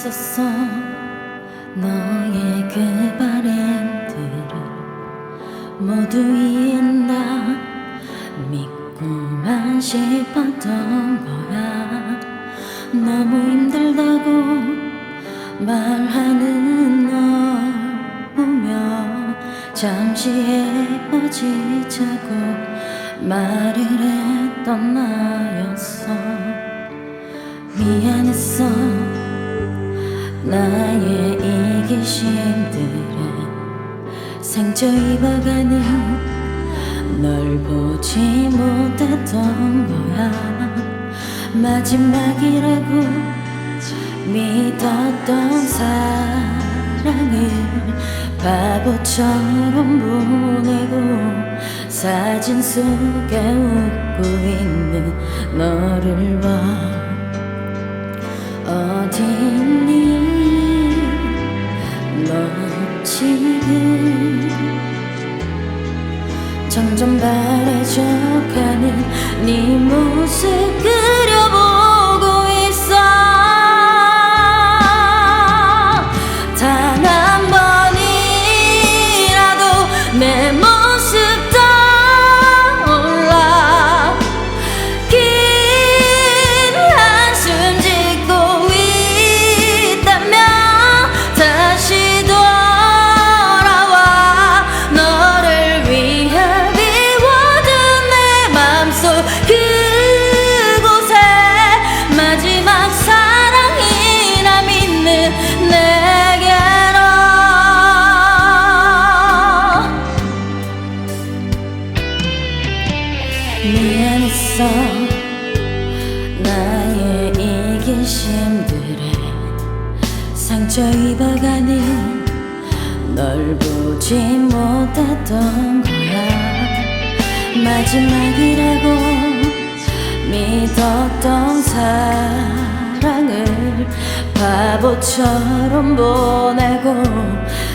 있었어. 너의 그 바램들을 모두 이해한다. 믿고만 싶었던 거야. 너무 힘들다고 말하는 널 보며 잠시 헤어지자고 말을 했던 나였어. 미안했어 나의 이기심들에 상처 입어가는 널 보지 못했던 거야. 마지막이라고 믿었던 사랑을 바보처럼 보내고 사진 속에 웃고 있는 너를 봐. 어디 있니 너 지금 점점 바래져가는 네 모습 그려보고 있어. 단 한 번이라도 내모 사랑이라 믿는 내게로. 미안했어. 나의 이기심들에 상처 입어가는 널 보지 못했던 거야. 마지막이라고 믿었던 사 랑을 바보처럼 보내고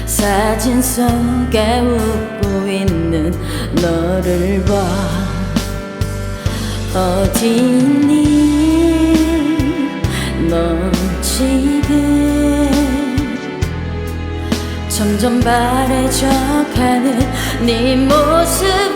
사진 속에 웃고 있는 너를 봐. 어디 있니? 너 지금 점점 바래져 가는 네 모습